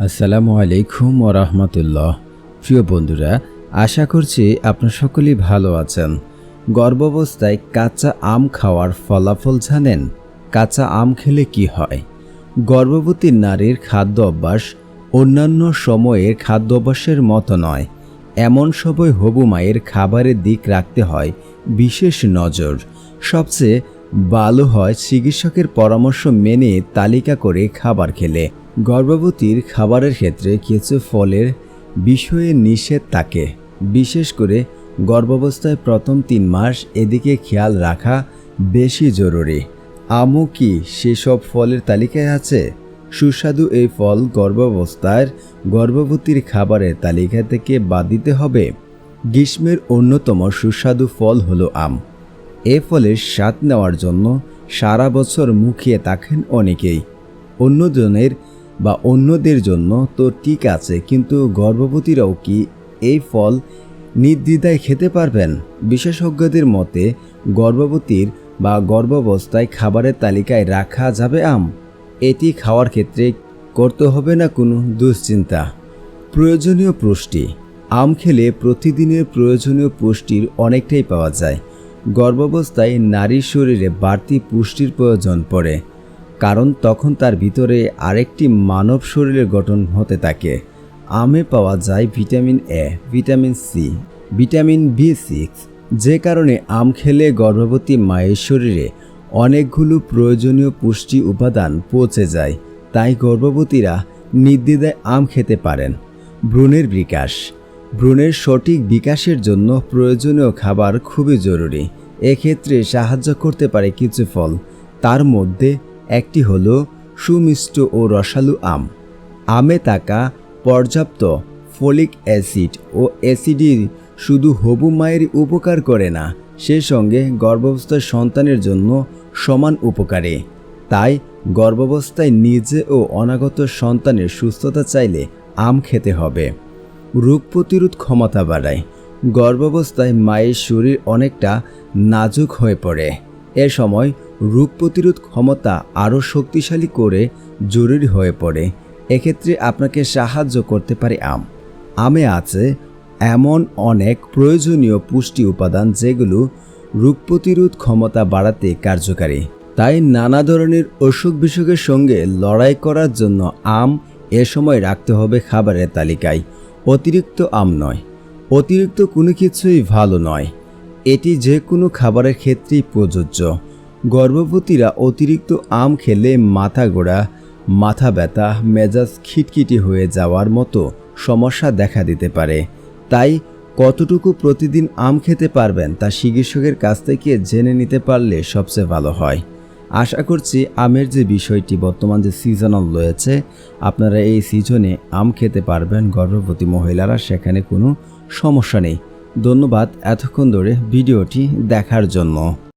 আসসালামু আলাইকুম ওরহমতুল্লাহ প্রিয় বন্ধুরা, আশা করছি আপনারা সকলেই ভালো আছেন। গর্ভাবস্থায় কাঁচা আম খাওয়ার ফলাফল জানেন? কাঁচা আম খেলে কি হয়? গর্ভবতী নারীর খাদ্য অভ্যাস অন্যান্য সময়ের খাদ্য অভ্যাসের মতো নয়। এমন সময় হবু মায়ের খাবারের দিক রাখতে হয় বিশেষ নজর। সবচেয়ে ভালো হয় চিকিৎসকের পরামর্শ মেনে তালিকা করে খাবার খেলে। গর্ভবতীর খাবারের ক্ষেত্রে কিছু ফলের বিষয়ে নিষেধ থাকে। বিশেষ করে গর্ভাবস্থায় প্রথম তিন মাস এদিকে খেয়াল রাখা বেশি জরুরি। আমও কি সেসব ফলের তালিকায় আছে? সুস্বাদু এই ফল গর্ভাবস্থার গর্ভবতীর খাবারের তালিকা থেকে বাদ দিতে হবে। গ্রীষ্মের অন্যতম সুস্বাদু ফল হলো আম। এ ফলের স্বাদ নেওয়ার জন্য সারা বছর মুখিয়ে থাকেন অনেকেই। অন্যজনের বা অন্যদের জন্য তো ঠিক আছে, কিন্তু গর্ভবতীরাও কি এই ফল নির্দ্বিধায় খেতে পারবেন? বিশেষজ্ঞদের মতে, গর্ভবতীর বা গর্ভাবস্থায় খাবারের তালিকায় রাখা যাবে আম। এটি খাওয়ার ক্ষেত্রে করতে হবে না কোনো দুশ্চিন্তা। প্রয়োজনীয় পুষ্টি। আম খেলে প্রতিদিনের প্রয়োজনীয় পুষ্টির অনেকটাই পাওয়া যায়। গর্ভাবস্থায় নারীর শরীরে বাড়তি পুষ্টির প্রয়োজন পড়ে। কারণ তখন তার ভিতরে আরেকটি মানব শরীরের গঠন হতে থাকে। আমে পাওয়া যায় vitamin A vitamin C vitamin B six যে কারণে আম খেলে গর্ভবতী মায়ের শরীরে অনেকগুলো প্রয়োজনীয় পুষ্টি উপাদান পৌঁছে যায়, তাই গর্ভবতীরা নির্দ্বিধায় আম খেতে পারেন। ভ্রূণের বিকাশ। ভ্রূণের সঠিক বিকাশের জন্য প্রয়োজনীয় খাবার খুবই জরুরি। এক্ষেত্রে সাহায্য করতে পারে কিছু ফল। তার মধ্যে একটি হলো সুমিষ্ট ও রসালু আম। আমে থাকা পর্যাপ্ত ফলিক অ্যাসিড ও অ্যাসিডি শুধু হবু মায়ের উপকার করে না, সে সঙ্গে গর্ভাবস্থার সন্তানের জন্য সমান উপকারী। তাই গর্ভাবস্থায় নিজে ও অনাগত সন্তানের সুস্থতা চাইলে আম খেতে হবে। রোগ প্রতিরোধ ক্ষমতা বাড়ায়। গর্ভাবস্থায় মায়ের শরীর অনেকটা নাজুক হয়ে পড়ে। এ সময় রোগ প্রতিরোধ ক্ষমতা আরও শক্তিশালী করে জরুরি হয়ে পড়ে, এক্ষেত্রে আপনাকে সাহায্য করতে পারে আম। আমে আছে এমন অনেক প্রয়োজনীয় পুষ্টি উপাদান যেগুলো রোগ প্রতিরোধ ক্ষমতা বাড়াতে কার্যকারী। তাই নানা ধরনের অসুখ বিসুখের সঙ্গে লড়াই করার জন্য আম এ সময় রাখতে হবে খাবারের তালিকায়। অতিরিক্ত আম নয়, অতিরিক্ত কোনো কিছুই ভালো নয়। এটি যে কোনো খাবারের ক্ষেত্রেই প্রযোজ্য। গর্ভবতীরা অতিরিক্ত আম খেলে মাথা গোড়া মাথা ব্যথা, মেজাজ খিটখিটি হয়ে যাওয়ার মতো সমস্যা দেখা দিতে পারে। তাই কতটুকু প্রতিদিন আম খেতে পারবেন তা চিকিৎসকের কাছ থেকে জেনে নিতে পারলে সবচেয়ে ভালো হয়। আশা করছি আমের যে বিষয়টি বর্তমান যে সিজনাল রয়েছে, আপনারা এই সিজনে আম খেতে পারবেন, গর্ভবতী মহিলারা, সেখানে কোনো সমস্যা নেই। ধন্যবাদ এতক্ষণ ধরে ভিডিওটি দেখার জন্য।